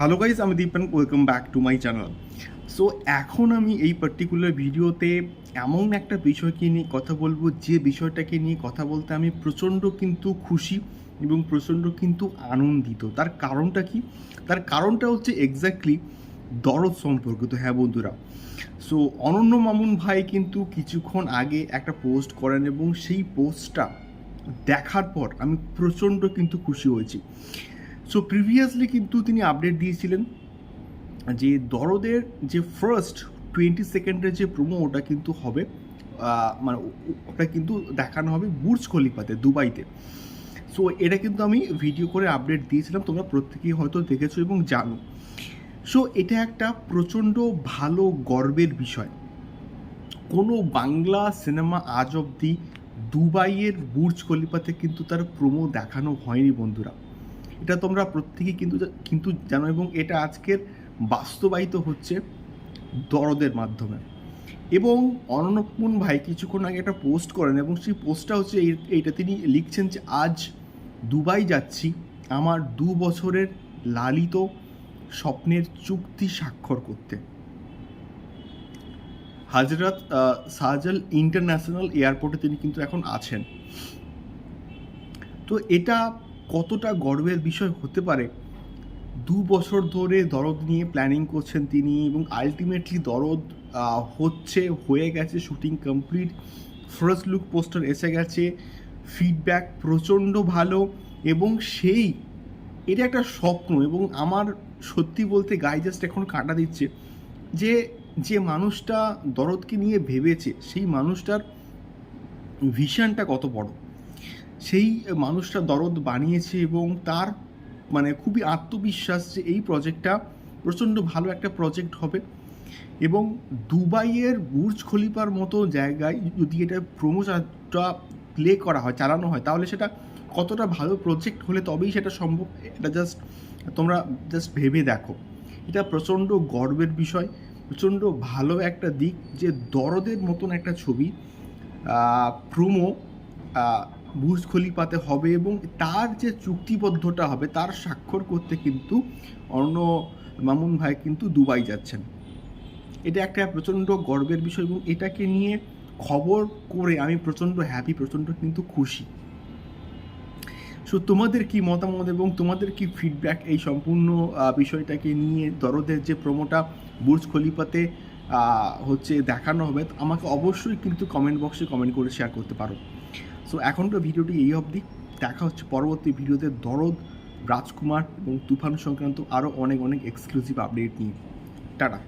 Hello guys আমি Dipan welcome back to my channel so এখন আমি এই পার্টিকুলার ভিডিওতে এমন একটা বিষয়কে নিয়ে কথা বলব, যে বিষয়টাকে নিয়ে কথা বলতে আমি প্রচণ্ড কিন্তু খুশি এবং প্রচণ্ড কিন্তু আনন্দিত। তার কারণটা কি? তার কারণটা হচ্ছে এক্স্যাক্টলি দরদ সম্পর্কিত। হ্যাঁ বন্ধুরা সো অনন্য মামুন ভাই কিন্তু কিছুক্ষণ আগে একটা পোস্ট করেন এবং সেই পোস্টটা দেখার পর আমি প্রচণ্ড কিন্তু খুশি হয়েছি। সো প্রিভিয়াসলি কিন্তু তিনি আপডেট দিয়েছিলেন যে দরদের যে ফার্স্ট টোয়েন্টি সেকেন্ডের যে প্রোমো ওটা কিন্তু হবে মানে ওটা কিন্তু দেখানো হবে বুর্জ খলিফাতে, দুবাইতে। সো এটা কিন্তু আমি ভিডিও করে আপডেট দিয়েছিলাম, তোমরা প্রত্যেকেই হয়তো দেখেছ এবং জানো। সো এটা একটা প্রচণ্ড ভালো গর্বের বিষয়। কোনো বাংলা সিনেমা আজ অবধি দুবাইয়ের বুর্জ খলিফাতে কিন্তু তার প্রোমো দেখানো হয়নি বন্ধুরা। এটা তোমরা প্রত্যেকেই কিন্তু কিন্তু জানো এবং এটা আজকের বাস্তবায়িত হচ্ছে দরদের মাধ্যমে। এবং অননপুন ভাই কিছুক্ষণ আগে একটা পোস্ট করেন এবং সেই পোস্টটা হচ্ছে এই- এইটা তিনি লিখছেন যে, আজ দুবাই যাচ্ছি, আমার দু বছরের লালিত স্বপ্নের চুক্তি স্বাক্ষর করতে। হাজরত শাহজাল ইন্টারন্যাশনাল এয়ারপোর্টে তিনি কিন্তু এখন আছেন। তো এটা কতটা গর্বের বিষয় হতে পারে? দু বছর ধরে দরদ নিয়ে প্ল্যানিং করছেন তিনি এবং আলটিমেটলি দরদ হচ্ছে, হয়ে গেছে shooting complete first look poster এসে গেছে ফিডব্যাক প্রচণ্ড ভালো এবং সেই, এটা একটা স্বপ্ন এবং আমার সত্যি বলতে গায়ে জাস্ট এখন কাটা দিচ্ছে যে যে মানুষটা দরদকে নিয়ে ভেবেছে, সেই মানুষটার ভিশনটা কত বড়। সেই মানুষটা দরদ বানিয়েছে এবং তার মানে খুবই আত্মবিশ্বাস যে এই প্রজেক্টটা প্রচণ্ড ভালো একটা প্রজেক্ট হবে। এবং দুবাইয়ের বুর্জ খলিফার মতো জায়গায় যদি এটা প্রমোশনটা প্লে করা হয়, চালানো হয়, তাহলে সেটা কতটা ভালো প্রজেক্ট হলে তবেই সেটা সম্ভব? এটা জাস্ট তোমরা জাস্ট ভেবে দেখো। এটা প্রচণ্ড গর্বের বিষয়, প্রচণ্ড ভালো একটা দিক যে দরদের মতন একটা ছবি প্রোমো বুর্জ খলিফাতে হবে এবং তার যে চুক্তিবদ্ধটা হবে, তার স্বাক্ষর করতে কিন্তু অন্য মামুন ভাই কিন্তু দুবাই যাচ্ছেন। এটা একটা প্রচণ্ড গর্বের বিষয় এবং এটাকে নিয়ে খবর করে আমি প্রচণ্ড হ্যাপি প্রচণ্ড কিন্তু খুশি। সো তোমাদের কি মতামত এবং তোমাদের কি ফিডব্যাক এই সম্পূর্ণ বিষয়টাকে নিয়ে দরদের যে প্রোমোটা বুর্জ খলিফাতে হচ্ছে দেখানো হবে, আমাকে অবশ্যই কিন্তু কমেন্ট বক্সে কমেন্ট করে শেয়ার করতে পারো। সো এখনকার ভিডিওটি এই অবধি। দেখা হচ্ছে পরবর্তী ভিডিওতে। দরদ, রাজকুমার এবং তুফান সংক্রান্ত আরও অনেক অনেক এক্সক্লুসিভ আপডেট নিয়ে। টাটা।